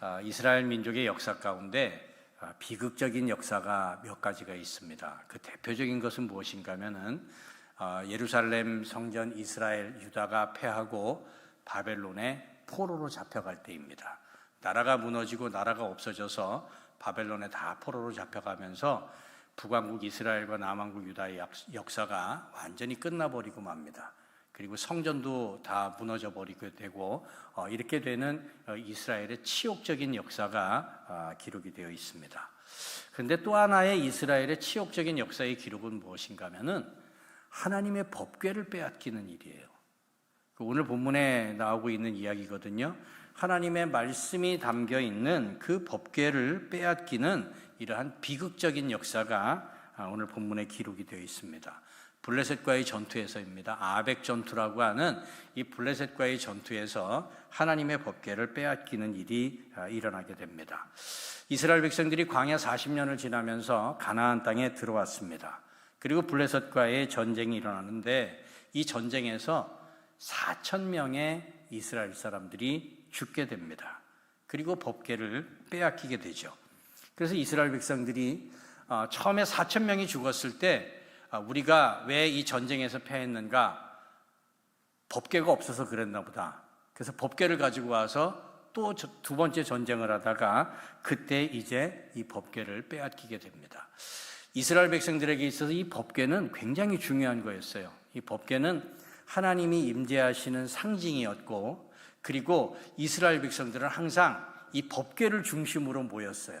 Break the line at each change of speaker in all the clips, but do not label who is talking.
아, 이스라엘 민족의 역사 가운데 아, 비극적인 역사가 몇 가지가 있습니다. 그 대표적인 것은 무엇인가 하면은 아, 예루살렘 성전 이스라엘 유다가 패하고 바벨론에 포로로 잡혀갈 때입니다. 나라가 무너지고 나라가 없어져서 바벨론에 다 포로로 잡혀가면서 북왕국 이스라엘과 남왕국 유다의 역사가 완전히 끝나버리고 맙니다. 그리고 성전도 다 무너져 버리게 되고 어, 이렇게 되는 어, 이스라엘의 치욕적인 역사가 어, 기록이 되어 있습니다. 그런데 또 하나의 이스라엘의 치욕적인 역사의 기록은 무엇인가 하면은 하나님의 법궤를 빼앗기는 일이에요. 그 오늘 본문에 나오고 있는 이야기거든요. 하나님의 말씀이 담겨 있는 그 법궤를 빼앗기는 이러한 비극적인 역사가 아, 오늘 본문에 기록이 되어 있습니다. 블레셋과의 전투에서입니다. 아벡 전투라고 하는 이 블레셋과의 전투에서 하나님의 법궤를 빼앗기는 일이 아, 일어나게 됩니다. 이스라엘 백성들이 광야 40년을 지나면서 가나안 땅에 들어왔습니다. 그리고 블레셋과의 전쟁이 일어나는데 이 전쟁에서 4천 명의 이스라엘 사람들이 죽게 됩니다. 그리고 법궤를 빼앗기게 되죠. 그래서 이스라엘 백성들이 어, 처음에 4천 명이 죽었을 때 아, 우리가 왜 이 전쟁에서 패했는가? 법궤가 없어서 그랬나 보다. 그래서 법궤를 가지고 와서 또 두 번째 전쟁을 하다가 그때 이제 이 법궤를 빼앗기게 됩니다. 이스라엘 백성들에게 있어서 이 법궤는 굉장히 중요한 거였어요. 이 법궤는 하나님이 임재하시는 상징이었고 그리고 이스라엘 백성들은 항상 이 법궤를 중심으로 모였어요.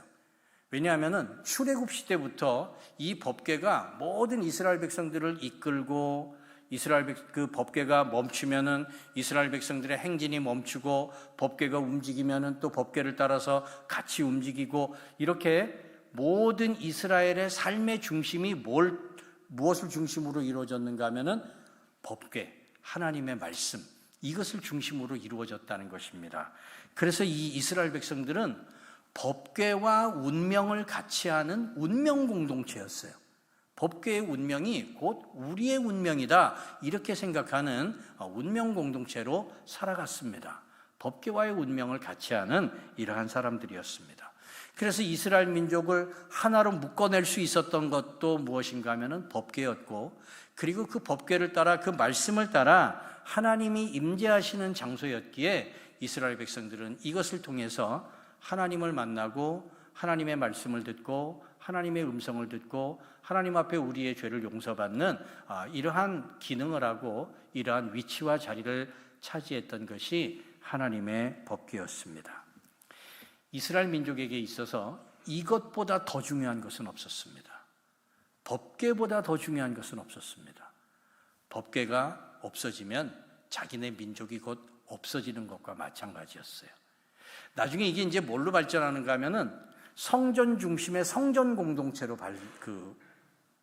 왜냐하면은 출애굽 시대부터 이 법궤가 모든 이스라엘 백성들을 이끌고 이스라엘 백, 그 법궤가 멈추면은 이스라엘 백성들의 행진이 멈추고 법궤가 움직이면은 또 법궤를 따라서 같이 움직이고 이렇게 모든 이스라엘의 삶의 중심이 뭘 무엇을 중심으로 이루어졌는가 하면은 법궤 하나님의 말씀 이것을 중심으로 이루어졌다는 것입니다. 그래서 이 이스라엘 백성들은 법궤와 운명을 같이 하는 운명 공동체였어요. 법궤의 운명이 곧 우리의 운명이다. 이렇게 생각하는 운명 공동체로 살아갔습니다. 법궤와의 운명을 같이 하는 이러한 사람들이었습니다. 그래서 이스라엘 민족을 하나로 묶어낼 수 있었던 것도 무엇인가 하면은 법궤였고 그리고 그 법궤를 따라 그 말씀을 따라 하나님이 임재하시는 장소였기에 이스라엘 백성들은 이것을 통해서 하나님을 만나고 하나님의 말씀을 듣고 하나님의 음성을 듣고 하나님 앞에 우리의 죄를 용서받는 아, 이러한 기능을 하고 이러한 위치와 자리를 차지했던 것이 하나님의 법궤였습니다. 이스라엘 민족에게 있어서 이것보다 더 중요한 것은 없었습니다. 법궤보다 더 중요한 것은 없었습니다. 법궤가 없어지면 자기네 민족이 곧 없어지는 것과 마찬가지였어요. 나중에 이게 이제 뭘로 발전하는가 하면은 성전 중심의 성전 공동체로 발, 그,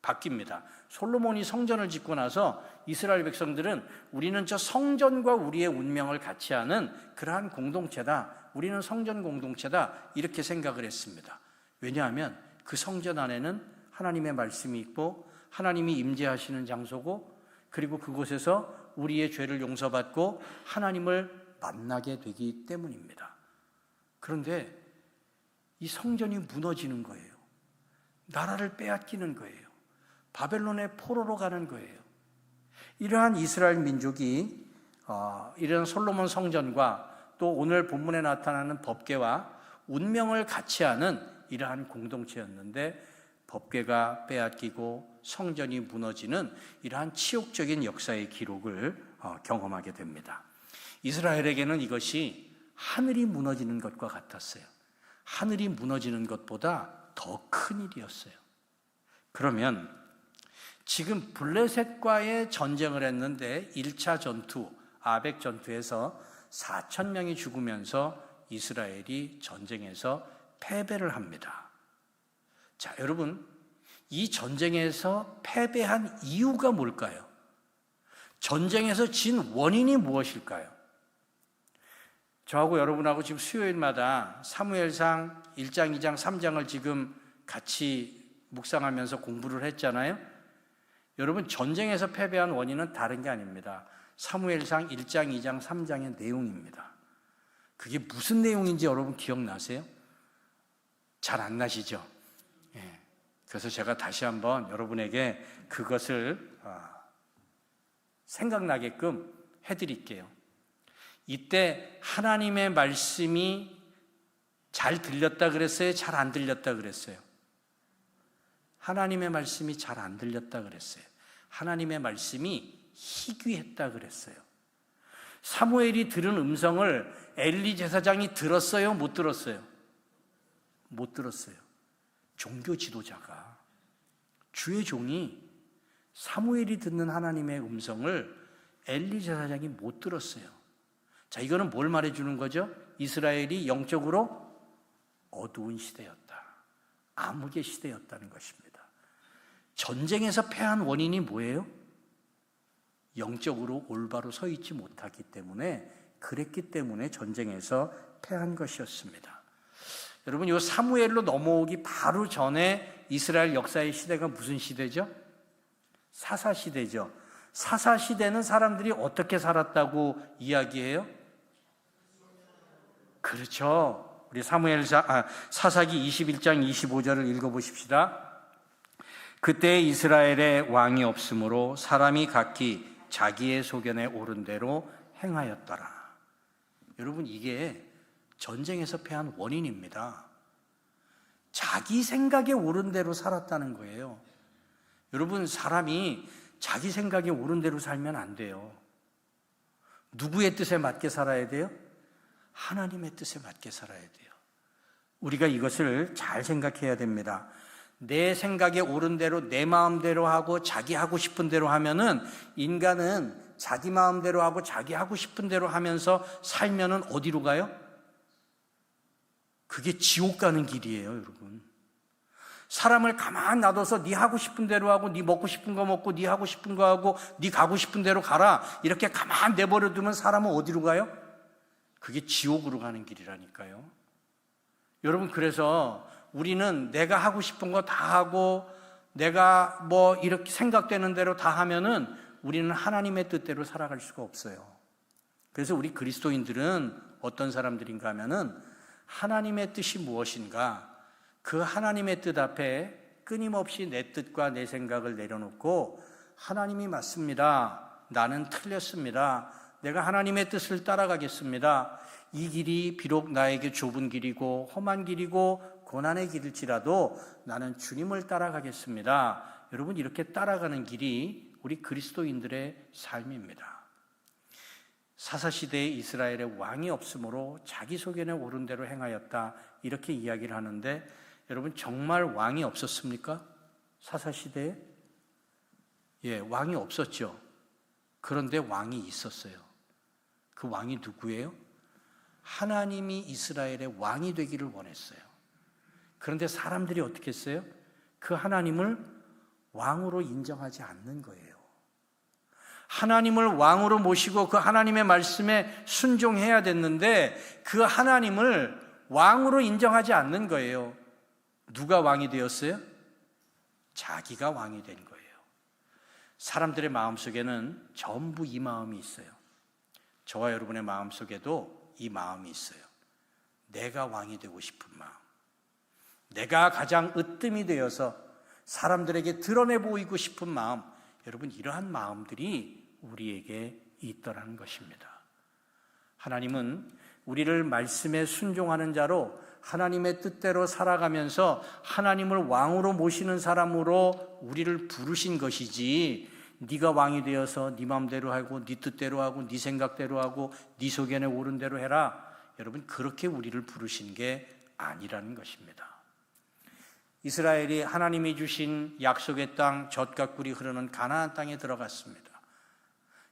바뀝니다. 솔로몬이 성전을 짓고 나서 이스라엘 백성들은 우리는 저 성전과 우리의 운명을 같이 하는 그러한 공동체다. 우리는 성전 공동체다. 이렇게 생각을 했습니다. 왜냐하면 그 성전 안에는 하나님의 말씀이 있고 하나님이 임재하시는 장소고 그리고 그곳에서 우리의 죄를 용서받고 하나님을 만나게 되기 때문입니다. 그런데 이 성전이 무너지는 거예요. 나라를 빼앗기는 거예요. 바벨론의 포로로 가는 거예요. 이러한 이스라엘 민족이 어, 이런 솔로몬 성전과 또 오늘 본문에 나타나는 법궤와 운명을 같이 하는 이러한 공동체였는데 법궤가 빼앗기고 성전이 무너지는 이러한 치욕적인 역사의 기록을 어, 경험하게 됩니다. 이스라엘에게는 이것이 하늘이 무너지는 것과 같았어요. 하늘이 무너지는 것보다 더 큰 일이었어요. 그러면 지금 블레셋과의 전쟁을 했는데 1차 전투, 아벡 전투에서 4천 명이 죽으면서 이스라엘이 전쟁에서 패배를 합니다. 자, 여러분, 이 전쟁에서 패배한 이유가 뭘까요? 전쟁에서 진 원인이 무엇일까요? 저하고 여러분하고 지금 수요일마다 사무엘상 1장, 2장, 3장을 지금 같이 묵상하면서 공부를 했잖아요. 여러분 전쟁에서 패배한 원인은 다른 게 아닙니다. 사무엘상 1장, 2장, 3장의 내용입니다. 그게 무슨 내용인지 여러분 기억나세요? 잘 안 나시죠? 예. 그래서 제가 다시 한번 여러분에게 그것을 아, 생각나게끔 해드릴게요. 이때 하나님의 말씀이 잘 들렸다 그랬어요? 잘 안 들렸다 그랬어요? 하나님의 말씀이 잘 안 들렸다 그랬어요. 하나님의 말씀이 희귀했다 그랬어요. 사무엘이 들은 음성을 엘리 제사장이 들었어요? 못 들었어요? 못 들었어요. 종교 지도자가 주의 종이 사무엘이 듣는 하나님의 음성을 엘리 제사장이 못 들었어요. 자, 이거는 뭘 말해 주는 거죠? 이스라엘이 영적으로 어두운 시대였다. 암흑의 시대였다는 것입니다. 전쟁에서 패한 원인이 뭐예요? 영적으로 올바로 서 있지 못하기 때문에 그랬기 때문에 전쟁에서 패한 것이었습니다. 여러분, 이 사무엘로 넘어오기 바로 전에 이스라엘 역사의 시대가 무슨 시대죠? 사사 시대죠. 사사 시대는 사람들이 어떻게 살았다고 이야기해요? 그렇죠. 우리 사무엘사 아, 사사기 21장 25절을 읽어 보십시다. 그때 이스라엘의 왕이 없으므로 사람이 각기 자기의 소견에 오른 대로 행하였더라. 여러분 이게 전쟁에서 패한 원인입니다. 자기 생각에 오른 대로 살았다는 거예요. 여러분 사람이 자기 생각에 오른 대로 살면 안 돼요. 누구의 뜻에 맞게 살아야 돼요? 하나님의 뜻에 맞게 살아야 돼요. 우리가 이것을 잘 생각해야 됩니다. 내 생각에 옳은 대로 내 마음대로 하고 자기 하고 싶은 대로 하면은 인간은 자기 마음대로 하고 자기 하고 싶은 대로 하면서 살면은 어디로 가요? 그게 지옥 가는 길이에요, 여러분. 사람을 가만 놔둬서 네 하고 싶은 대로 하고 네 먹고 싶은 거 먹고 네 하고 싶은 거 하고 네 가고 싶은 대로 가라. 이렇게 가만 내버려 두면 사람은 어디로 가요? 그게 지옥으로 가는 길이라니까요. 여러분 그래서 우리는 내가 하고 싶은 거 다 하고 내가 뭐 이렇게 생각되는 대로 다 하면은 우리는 하나님의 뜻대로 살아갈 수가 없어요. 그래서 우리 그리스도인들은 어떤 사람들인가 하면은 하나님의 뜻이 무엇인가 그 하나님의 뜻 앞에 끊임없이 내 뜻과 내 생각을 내려놓고 하나님이 맞습니다. 나는 틀렸습니다. 내가 하나님의 뜻을 따라가겠습니다. 이 길이 비록 나에게 좁은 길이고 험한 길이고 고난의 길일지라도 나는 주님을 따라가겠습니다. 여러분 이렇게 따라가는 길이 우리 그리스도인들의 삶입니다. 사사 시대에 이스라엘의 왕이 없으므로 자기 소견에 옳은 대로 행하였다. 이렇게 이야기를 하는데 여러분 정말 왕이 없었습니까? 사사 시대에 예, 왕이 없었죠. 그런데 왕이 있었어요. 그 왕이 누구예요? 하나님이 이스라엘의 왕이 되기를 원했어요. 그런데 사람들이 어떻게 했어요? 그 하나님을 왕으로 인정하지 않는 거예요. 하나님을 왕으로 모시고 그 하나님의 말씀에 순종해야 됐는데 그 하나님을 왕으로 인정하지 않는 거예요. 누가 왕이 되었어요? 자기가 왕이 된 거예요. 사람들의 마음 속에는 전부 이 마음이 있어요. 저와 여러분의 마음 속에도 이 마음이 있어요. 내가 왕이 되고 싶은 마음. 내가 가장 으뜸이 되어서 사람들에게 드러내 보이고 싶은 마음. 여러분, 이러한 마음들이 우리에게 있더라는 것입니다. 하나님은 우리를 말씀에 순종하는 자로 하나님의 뜻대로 살아가면서 하나님을 왕으로 모시는 사람으로 우리를 부르신 것이지 네가 왕이 되어서 네 마음대로 하고 네 뜻대로 하고 네 생각대로 하고 네 소견에 옳은 대로 해라. 여러분 그렇게 우리를 부르신 게 아니라는 것입니다. 이스라엘이 하나님이 주신 약속의 땅 젖과 꿀이 흐르는 가나안 땅에 들어갔습니다.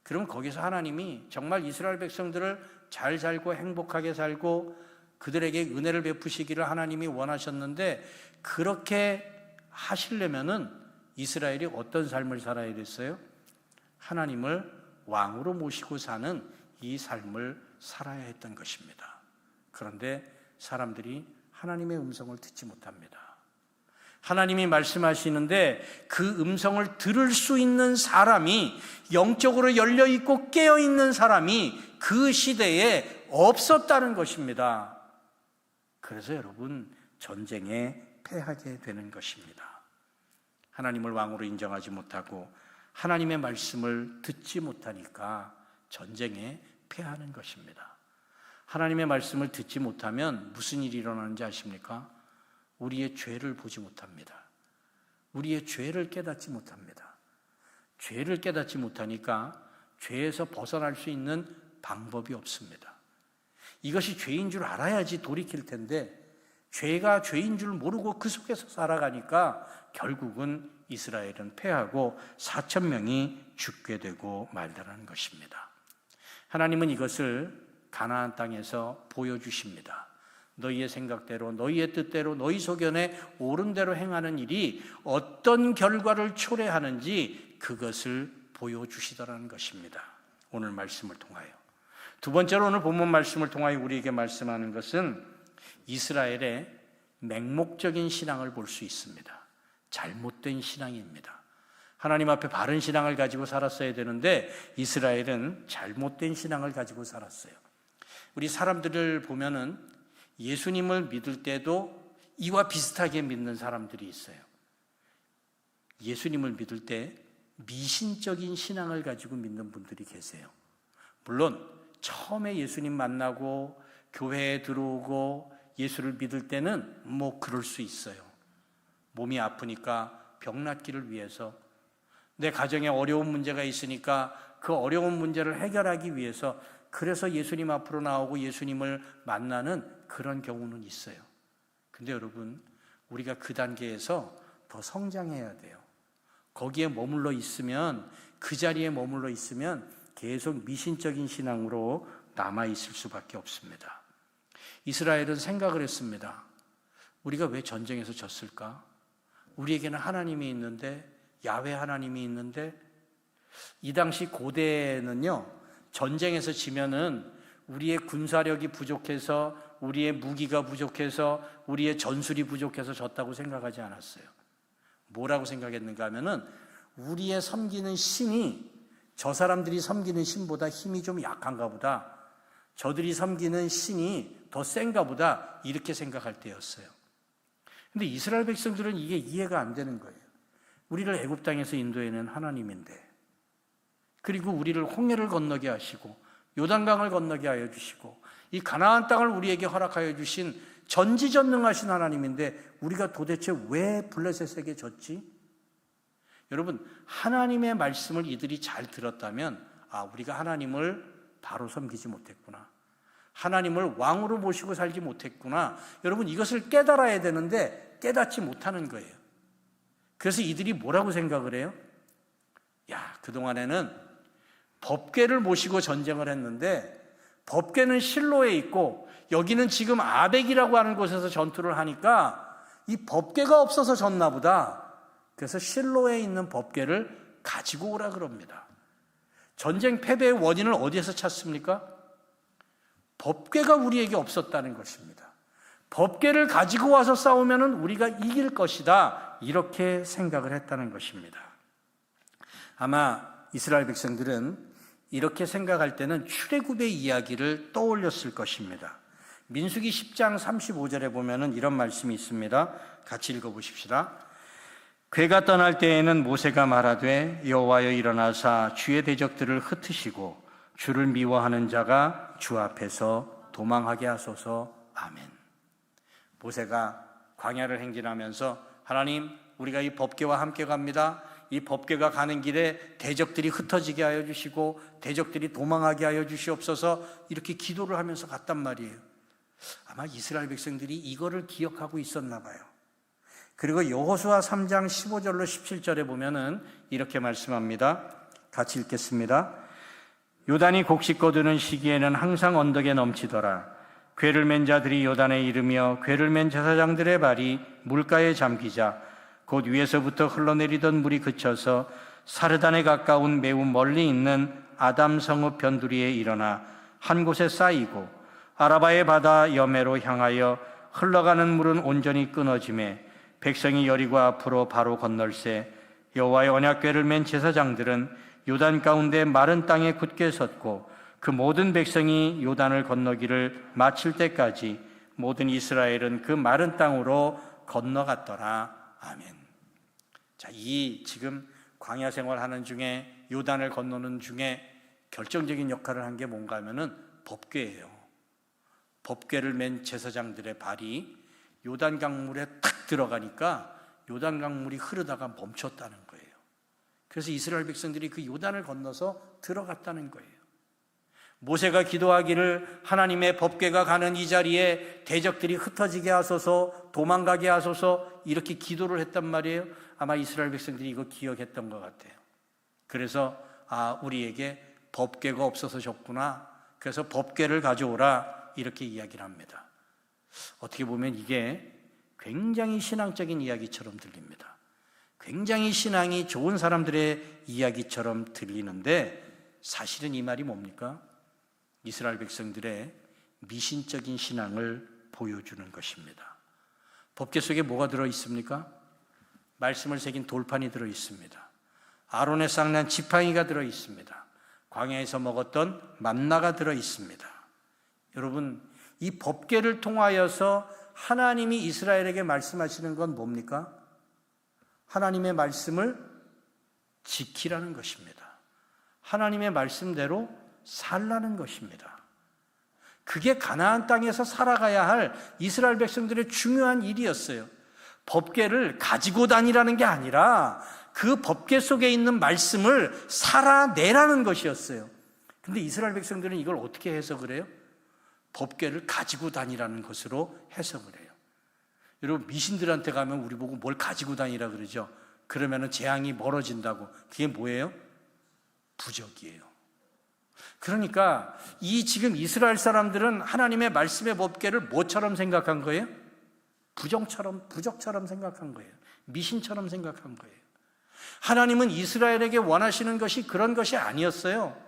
그럼 거기서 하나님이 정말 이스라엘 백성들을 잘 살고 행복하게 살고 그들에게 은혜를 베푸시기를 하나님이 원하셨는데 그렇게 하시려면은 이스라엘이 어떤 삶을 살아야 됐어요? 하나님을 왕으로 모시고 사는 이 삶을 살아야 했던 것입니다. 그런데 사람들이 하나님의 음성을 듣지 못합니다. 하나님이 말씀하시는데 그 음성을 들을 수 있는 사람이 영적으로 열려 있고 깨어 있는 사람이 그 시대에 없었다는 것입니다. 그래서 여러분 전쟁에 패하게 되는 것입니다. 하나님을 왕으로 인정하지 못하고 하나님의 말씀을 듣지 못하니까 전쟁에 패하는 것입니다. 하나님의 말씀을 듣지 못하면 무슨 일이 일어나는지 아십니까? 우리의 죄를 보지 못합니다. 우리의 죄를 깨닫지 못합니다. 죄를 깨닫지 못하니까 죄에서 벗어날 수 있는 방법이 없습니다. 이것이 죄인 줄 알아야지 돌이킬 텐데 죄가 죄인 줄 모르고 그 속에서 살아가니까 결국은 이스라엘은 패하고 4천 명이 죽게 되고 말다라는 것입니다. 하나님은 이것을 가나안 땅에서 보여주십니다. 너희의 생각대로 너희의 뜻대로 너희 소견에 옳은 대로 행하는 일이 어떤 결과를 초래하는지 그것을 보여주시더라는 것입니다. 오늘 말씀을 통하여 두 번째로 오늘 본문 말씀을 통하여 우리에게 말씀하는 것은 이스라엘의 맹목적인 신앙을 볼 수 있습니다. 잘못된 신앙입니다. 하나님 앞에 바른 신앙을 가지고 살았어야 되는데 이스라엘은 잘못된 신앙을 가지고 살았어요. 우리 사람들을 보면은 예수님을 믿을 때도 이와 비슷하게 믿는 사람들이 있어요. 예수님을 믿을 때 미신적인 신앙을 가지고 믿는 분들이 계세요. 물론 처음에 예수님 만나고 교회에 들어오고 예수를 믿을 때는 뭐 그럴 수 있어요. 몸이 아프니까 병 낫기를 위해서 내 가정에 어려운 문제가 있으니까 그 어려운 문제를 해결하기 위해서 그래서 예수님 앞으로 나오고 예수님을 만나는 그런 경우는 있어요. 근데 여러분, 우리가 그 단계에서 더 성장해야 돼요. 거기에 머물러 있으면, 그 자리에 머물러 있으면 계속 미신적인 신앙으로 남아 있을 수밖에 없습니다. 이스라엘은 생각을 했습니다. 우리가 왜 전쟁에서 졌을까? 우리에게는 하나님이 있는데, 야외 하나님이 있는데, 이 당시 고대에는요, 전쟁에서 지면은 우리의 군사력이 부족해서, 우리의 무기가 부족해서, 우리의 전술이 부족해서 졌다고 생각하지 않았어요. 뭐라고 생각했는가 하면은, 우리의 섬기는 신이 저 사람들이 섬기는 신보다 힘이 좀 약한가 보다. 저들이 섬기는 신이 더 센가 보다. 이렇게 생각할 때였어요. 근데 이스라엘 백성들은 이게 이해가 안 되는 거예요. 우리를 애굽 땅에서 인도해낸 하나님인데 그리고 우리를 홍해를 건너게 하시고 요단강을 건너게 하여 주시고 이 가나안 땅을 우리에게 허락하여 주신 전지전능하신 하나님인데 우리가 도대체 왜 블레셋에게 졌지? 여러분 하나님의 말씀을 이들이 잘 들었다면 아 우리가 하나님을 바로 섬기지 못했구나. 하나님을 왕으로 모시고 살지 못했구나. 여러분 이것을 깨달아야 되는데 깨닫지 못하는 거예요. 그래서 이들이 뭐라고 생각을 해요? 야, 그동안에는 법궤를 모시고 전쟁을 했는데 법궤는 실로에 있고 여기는 지금 아벡이라고 하는 곳에서 전투를 하니까 이 법궤가 없어서 졌나 보다. 그래서 실로에 있는 법궤를 가지고 오라 그럽니다. 전쟁 패배의 원인을 어디에서 찾습니까? 법궤가 우리에게 없었다는 것입니다. 법궤를 가지고 와서 싸우면 우리가 이길 것이다. 이렇게 생각을 했다는 것입니다. 아마 이스라엘 백성들은 이렇게 생각할 때는 출애굽의 이야기를 떠올렸을 것입니다. 민수기 10장 35절에 보면은 이런 말씀이 있습니다. 같이 읽어 보십시다. 괴가 떠날 때에는 모세가 말하되 여호와여 일어나사 주의 대적들을 흩으시고 주를 미워하는 자가 주 앞에서 도망하게 하소서. 아멘. 모세가 광야를 행진하면서 하나님 우리가 이 법궤와 함께 갑니다. 이 법궤가 가는 길에 대적들이 흩어지게 하여 주시고 대적들이 도망하게 하여 주시옵소서 이렇게 기도를 하면서 갔단 말이에요. 아마 이스라엘 백성들이 이거를 기억하고 있었나 봐요. 그리고 여호수아 3장 15절로 17절에 보면은 이렇게 말씀합니다. 같이 읽겠습니다. 요단이 곡식 거두는 시기에는 항상 언덕에 넘치더라. 괴를 맨 자들이 요단에 이르며 괴를 맨 제사장들의 발이 물가에 잠기자 곧 위에서부터 흘러내리던 물이 그쳐서 사르단에 가까운 매우 멀리 있는 아담 성읍 변두리에 일어나 한 곳에 쌓이고 아라바의 바다 여매로 향하여 흘러가는 물은 온전히 끊어짐에 백성이 여리고 앞으로 바로 건널세 여호와의 언약궤를 맨 제사장들은 요단 가운데 마른 땅에 굳게 섰고 그 모든 백성이 요단을 건너기를 마칠 때까지 모든 이스라엘은 그 마른 땅으로 건너갔더라. 아멘. 자, 이 지금 광야 생활하는 중에 요단을 건너는 중에 결정적인 역할을 한 게 뭔가 하면은 법궤예요. 법궤를 맨 제사장들의 발이 요단 강물에 탁 들어가니까 요단 강물이 흐르다가 멈췄다는. 그래서 이스라엘 백성들이 그 요단을 건너서 들어갔다는 거예요. 모세가 기도하기를 하나님의 법궤가 가는 이 자리에 대적들이 흩어지게 하소서 도망가게 하소서 이렇게 기도를 했단 말이에요. 아마 이스라엘 백성들이 이거 기억했던 것 같아요. 그래서 아 우리에게 법궤가 없어서 졌구나. 그래서 법궤를 가져오라 이렇게 이야기를 합니다. 어떻게 보면 이게 굉장히 신앙적인 이야기처럼 들립니다. 굉장히 신앙이 좋은 사람들의 이야기처럼 들리는데 사실은 이 말이 뭡니까? 이스라엘 백성들의 미신적인 신앙을 보여주는 것입니다. 법계 속에 뭐가 들어 있습니까? 말씀을 새긴 돌판이 들어 있습니다. 아론의 쌍난 지팡이가 들어 있습니다. 광야에서 먹었던 만나가 들어 있습니다. 여러분, 이 법계를 통하여서 하나님이 이스라엘에게 말씀하시는 건 뭡니까? 하나님의 말씀을 지키라는 것입니다. 하나님의 말씀대로 살라는 것입니다. 그게 가나안 땅에서 살아가야 할 이스라엘 백성들의 중요한 일이었어요. 법궤를 가지고 다니라는 게 아니라 그 법궤 속에 있는 말씀을 살아내라는 것이었어요. 근데 이스라엘 백성들은 이걸 어떻게 해석을 해요? 법궤를 가지고 다니라는 것으로 해석을 해요. 여러분 미신들한테 가면 우리 보고 뭘 가지고 다니라 그러죠. 그러면은 재앙이 멀어진다고. 그게 뭐예요? 부적이에요. 그러니까 이 지금 이스라엘 사람들은 하나님의 말씀의 법궤를 뭐처럼 생각한 거예요? 부정처럼 부적처럼 생각한 거예요. 미신처럼 생각한 거예요. 하나님은 이스라엘에게 원하시는 것이 그런 것이 아니었어요.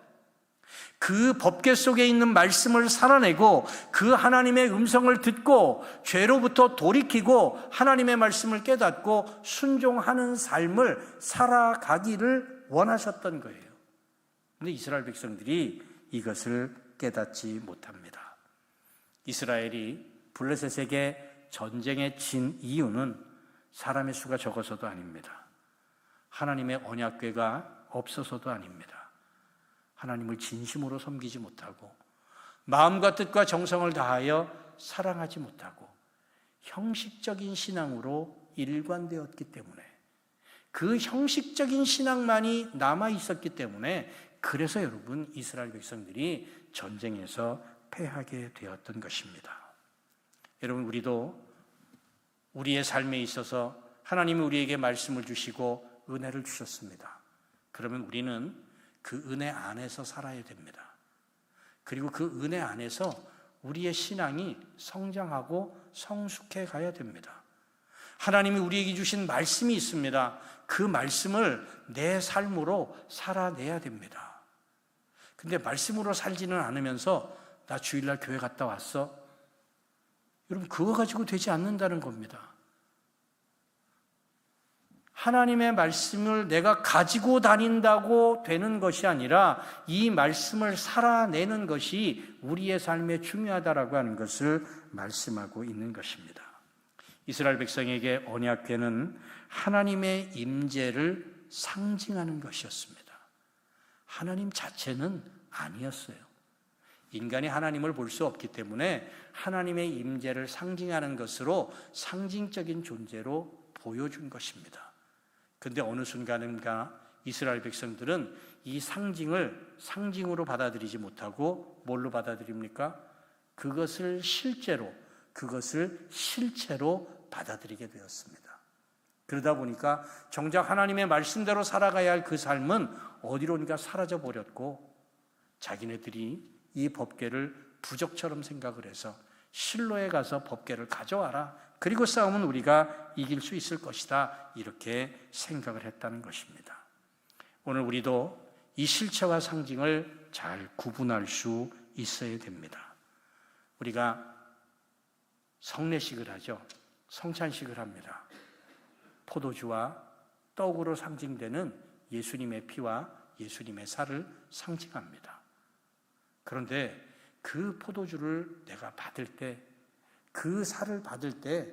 그 법궤 속에 있는 말씀을 살아내고 그 하나님의 음성을 듣고 죄로부터 돌이키고 하나님의 말씀을 깨닫고 순종하는 삶을 살아가기를 원하셨던 거예요. 근데 이스라엘 백성들이 이것을 깨닫지 못합니다. 이스라엘이 블레셋에게 전쟁에 진 이유는 사람의 수가 적어서도 아닙니다. 하나님의 언약궤가 없어서도 아닙니다. 하나님을 진심으로 섬기지 못하고 마음과 뜻과 정성을 다하여 사랑하지 못하고 형식적인 신앙으로 일관되었기 때문에 그 형식적인 신앙만이 남아 있었기 때문에 그래서 여러분 이스라엘 백성들이 전쟁에서 패하게 되었던 것입니다. 여러분 우리도 우리의 삶에 있어서 하나님이 우리에게 말씀을 주시고 은혜를 주셨습니다. 그러면 우리는 그 은혜 안에서 살아야 됩니다. 그리고 그 은혜 안에서 우리의 신앙이 성장하고 성숙해 가야 됩니다. 하나님이 우리에게 주신 말씀이 있습니다. 그 말씀을 내 삶으로 살아내야 됩니다. 근데 말씀으로 살지는 않으면서 나 주일날 교회 갔다 왔어? 여러분, 그거 가지고 되지 않는다는 겁니다. 하나님의 말씀을 내가 가지고 다닌다고 되는 것이 아니라 이 말씀을 살아내는 것이 우리의 삶에 중요하다라고 하는 것을 말씀하고 있는 것입니다. 이스라엘 백성에게 언약궤는 하나님의 임재를 상징하는 것이었습니다. 하나님 자체는 아니었어요. 인간이 하나님을 볼 수 없기 때문에 하나님의 임재를 상징하는 것으로 상징적인 존재로 보여준 것입니다. 근데 어느 순간인가 이스라엘 백성들은 이 상징을 상징으로 받아들이지 못하고 뭘로 받아들입니까? 그것을 실제로, 그것을 실체로 받아들이게 되었습니다. 그러다 보니까 정작 하나님의 말씀대로 살아가야 할 그 삶은 어디론가 사라져 버렸고 자기네들이 이 법궤를 부적처럼 생각을 해서 실로에 가서 법궤를 가져와라. 그리고 싸움은 우리가 이길 수 있을 것이다. 이렇게 생각을 했다는 것입니다. 오늘 우리도 이 실체와 상징을 잘 구분할 수 있어야 됩니다. 우리가 성례식을 하죠. 성찬식을 합니다. 포도주와 떡으로 상징되는 예수님의 피와 예수님의 살을 상징합니다. 그런데 그 포도주를 내가 받을 때, 그 살을 받을 때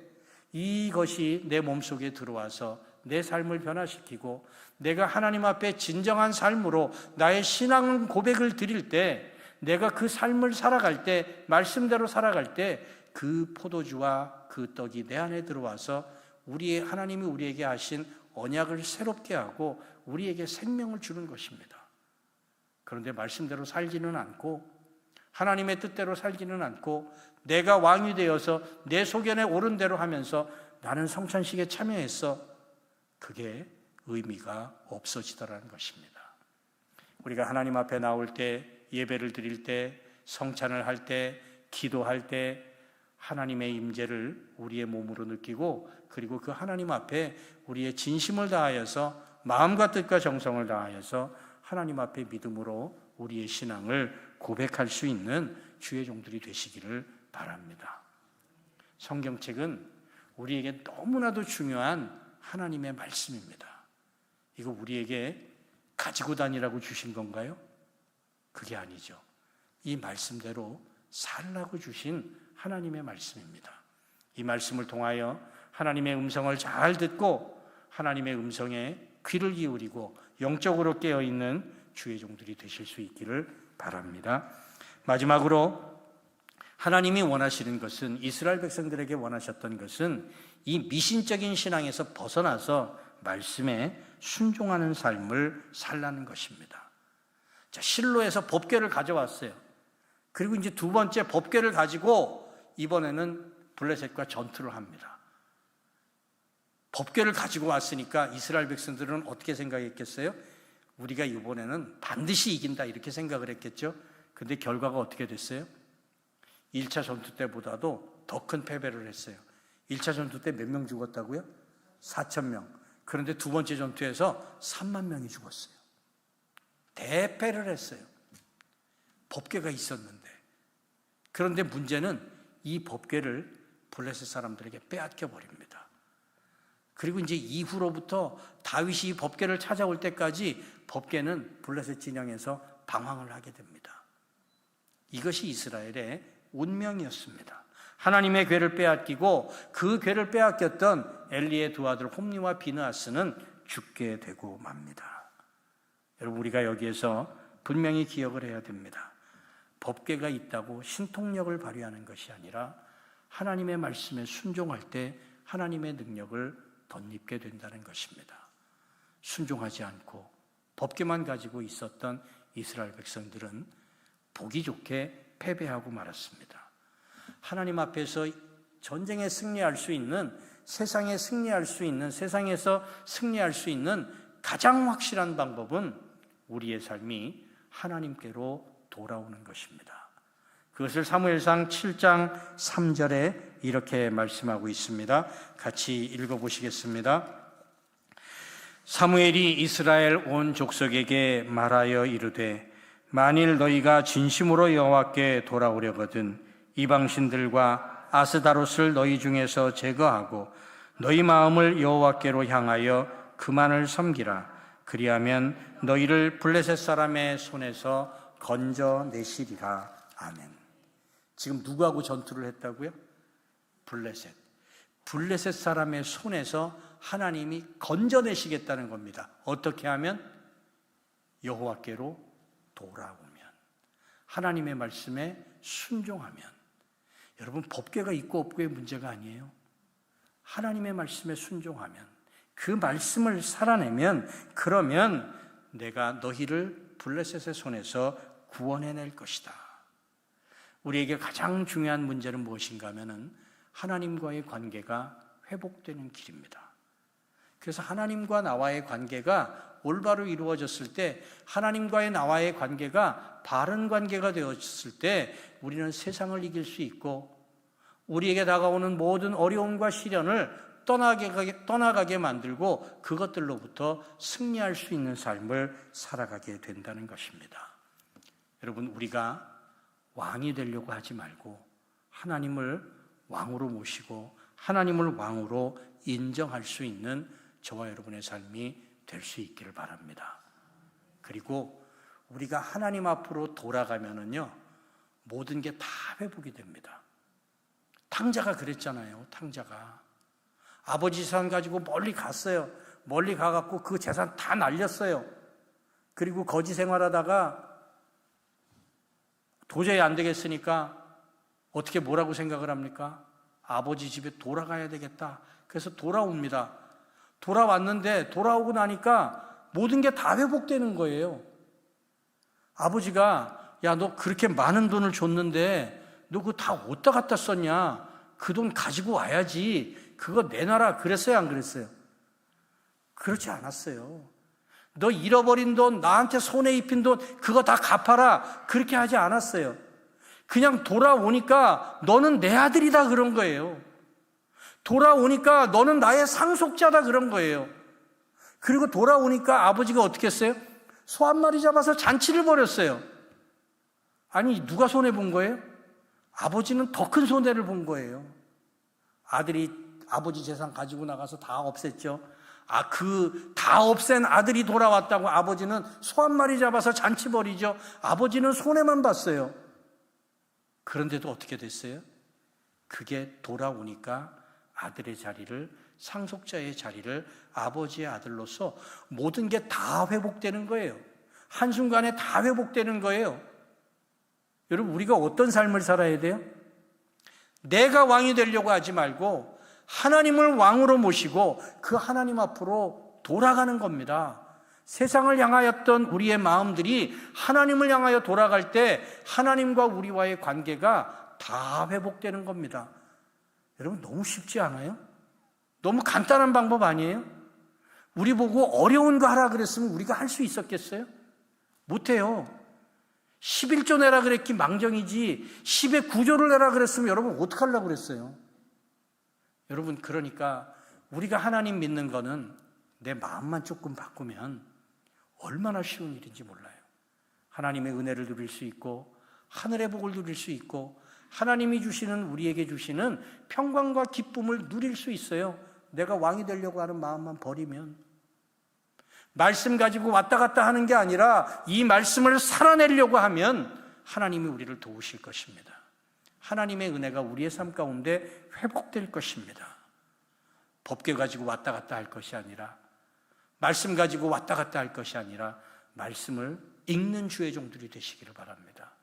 이것이 내 몸속에 들어와서 내 삶을 변화시키고 내가 하나님 앞에 진정한 삶으로 나의 신앙 고백을 드릴 때 내가 그 삶을 살아갈 때 말씀대로 살아갈 때 그 포도주와 그 떡이 내 안에 들어와서 우리의 하나님이 우리에게 하신 언약을 새롭게 하고 우리에게 생명을 주는 것입니다. 그런데 말씀대로 살지는 않고 하나님의 뜻대로 살지는 않고 내가 왕이 되어서 내 소견에 옳은 대로 하면서 나는 성찬식에 참여했어. 그게 의미가 없어지더라는 것입니다. 우리가 하나님 앞에 나올 때 예배를 드릴 때 성찬을 할 때 기도할 때 하나님의 임재를 우리의 몸으로 느끼고 그리고 그 하나님 앞에 우리의 진심을 다하여서 마음과 뜻과 정성을 다하여서 하나님 앞에 믿음으로 우리의 신앙을 고백할 수 있는 주의 종들이 되시기를 바랍니다. 성경책은 우리에게 너무나도 중요한 하나님의 말씀입니다. 이거 우리에게 가지고 다니라고 주신 건가요? 그게 아니죠. 이 말씀대로 살라고 주신 하나님의 말씀입니다. 이 말씀을 통하여 하나님의 음성을 잘 듣고 하나님의 음성에 귀를 기울이고 영적으로 깨어 있는 주의 종들이 되실 수 있기를 바랍니다. 마지막으로 하나님이 원하시는 것은 이스라엘 백성들에게 원하셨던 것은 이 미신적인 신앙에서 벗어나서 말씀에 순종하는 삶을 살라는 것입니다. 자, 실로에서 법궤를 가져왔어요. 그리고 이제 두 번째 법궤를 가지고 이번에는 블레셋과 전투를 합니다. 법궤를 가지고 왔으니까 이스라엘 백성들은 어떻게 생각했겠어요? 우리가 이번에는 반드시 이긴다 이렇게 생각을 했겠죠. 근데 결과가 어떻게 됐어요? 1차 전투 때보다도 더 큰 패배를 했어요. 1차 전투 때 몇 명 죽었다고요? 4천 명. 그런데 두 번째 전투에서 3만 명이 죽었어요. 대패를 했어요. 법궤가 있었는데. 그런데 문제는 이 법궤를 블레셋 사람들에게 빼앗겨 버립니다. 그리고 이제 이후로부터 다윗이 이 법궤를 찾아올 때까지 법궤는 블레셋 진영에서 방황을 하게 됩니다. 이것이 이스라엘의 운명이었습니다. 하나님의 괴를 빼앗기고 그 괴를 빼앗겼던 엘리의 두 아들 홈리와 비느하스는 죽게 되고 맙니다. 여러분 우리가 여기에서 분명히 기억을 해야 됩니다. 법궤가 있다고 신통력을 발휘하는 것이 아니라 하나님의 말씀에 순종할 때 하나님의 능력을 덧입게 된다는 것입니다. 순종하지 않고 법궤만 가지고 있었던 이스라엘 백성들은 보기 좋게 패배하고 말았습니다. 하나님 앞에서 전쟁에 승리할 수 있는 세상에 승리할 수 있는 세상에서 승리할 수 있는 가장 확실한 방법은 우리의 삶이 하나님께로 돌아오는 것입니다. 그것을 사무엘상 7장 3절에 이렇게 말씀하고 있습니다. 같이 읽어 보시겠습니다. 사무엘이 이스라엘 온 족속에게 말하여 이르되 만일 너희가 진심으로 여호와께 돌아오려거든 이방신들과 아스다롯을 너희 중에서 제거하고 너희 마음을 여호와께로 향하여 그만을 섬기라 그리하면 너희를 블레셋 사람의 손에서 건져 내시리라 아멘. 지금 누구하고 전투를 했다고요? 블레셋. 블레셋 사람의 손에서 하나님이 건져내시겠다는 겁니다. 어떻게 하면 여호와께로 돌아오면 하나님의 말씀에 순종하면 여러분 법궤가 있고 없고의 문제가 아니에요. 하나님의 말씀에 순종하면 그 말씀을 살아내면 그러면 내가 너희를 블레셋의 손에서 구원해낼 것이다. 우리에게 가장 중요한 문제는 무엇인가 하면은 하나님과의 관계가 회복되는 길입니다. 그래서 하나님과 나와의 관계가 올바로 이루어졌을 때 하나님과의 나와의 관계가 바른 관계가 되었을 때 우리는 세상을 이길 수 있고 우리에게 다가오는 모든 어려움과 시련을 떠나게, 떠나가게 만들고 그것들로부터 승리할 수 있는 삶을 살아가게 된다는 것입니다. 여러분, 우리가 왕이 되려고 하지 말고 하나님을 왕으로 모시고 하나님을 왕으로 인정할 수 있는 저와 여러분의 삶이 될 수 있기를 바랍니다. 그리고 우리가 하나님 앞으로 돌아가면은요, 모든 게 다 회복이 됩니다. 탕자가 그랬잖아요. 탕자가 아버지 재산 가지고 멀리 갔어요. 멀리 가갖고 그 재산 다 날렸어요. 그리고 거지 생활하다가 도저히 안 되겠으니까 어떻게 뭐라고 생각을 합니까? 아버지 집에 돌아가야 되겠다. 그래서 돌아옵니다. 돌아왔는데 돌아오고 나니까 모든 게 다 회복되는 거예요. 아버지가 야, 너 그렇게 많은 돈을 줬는데 너 그거 다 어디다 갖다 썼냐? 그 돈 가지고 와야지. 그거 내놔라. 그랬어요? 안 그랬어요? 그렇지 않았어요. 너 잃어버린 돈, 나한테 손에 입힌 돈, 그거 다 갚아라. 그렇게 하지 않았어요. 그냥 돌아오니까 너는 내 아들이다 그런 거예요. 돌아오니까 너는 나의 상속자다 그런 거예요. 그리고 돌아오니까 아버지가 어떻게 했어요? 소 한 마리 잡아서 잔치를 벌였어요. 아니, 누가 손해 본 거예요? 아버지는 더 큰 손해를 본 거예요. 아들이 아버지 재산 가지고 나가서 다 없앴죠. 아, 그 다 없앤 아들이 돌아왔다고 아버지는 소 한 마리 잡아서 잔치 벌이죠. 아버지는 손해만 봤어요. 그런데도 어떻게 됐어요? 그게 돌아오니까 아들의 자리를 상속자의 자리를 아버지의 아들로서 모든 게 다 회복되는 거예요. 한순간에 다 회복되는 거예요. 여러분, 우리가 어떤 삶을 살아야 돼요? 내가 왕이 되려고 하지 말고 하나님을 왕으로 모시고 그 하나님 앞으로 돌아가는 겁니다. 세상을 향하였던 우리의 마음들이 하나님을 향하여 돌아갈 때 하나님과 우리와의 관계가 다 회복되는 겁니다. 여러분, 너무 쉽지 않아요? 너무 간단한 방법 아니에요? 우리 보고 어려운 거 하라 그랬으면 우리가 할 수 있었겠어요? 못해요. 11조 내라 그랬기 망정이지 10의 9조를 내라 그랬으면 여러분 어떡하려고 그랬어요? 여러분 그러니까 우리가 하나님 믿는 거는 내 마음만 조금 바꾸면 얼마나 쉬운 일인지 몰라요. 하나님의 은혜를 누릴 수 있고 하늘의 복을 누릴 수 있고 하나님이 주시는 우리에게 주시는 평강과 기쁨을 누릴 수 있어요. 내가 왕이 되려고 하는 마음만 버리면 말씀 가지고 왔다 갔다 하는 게 아니라 이 말씀을 살아내려고 하면 하나님이 우리를 도우실 것입니다. 하나님의 은혜가 우리의 삶 가운데 회복될 것입니다. 법계 가지고 왔다 갔다 할 것이 아니라 말씀 가지고 왔다 갔다 할 것이 아니라 말씀을 읽는 주의 종들이 되시기를 바랍니다.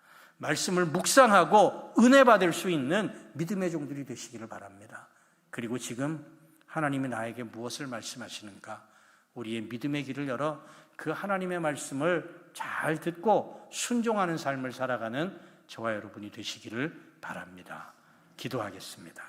말씀을 묵상하고 은혜 받을 수 있는 믿음의 종들이 되시기를 바랍니다. 그리고 지금 하나님이 나에게 무엇을 말씀하시는가? 우리의 믿음의 길을 열어 그 하나님의 말씀을 잘 듣고 순종하는 삶을 살아가는 저와 여러분이 되시기를 바랍니다. 기도하겠습니다.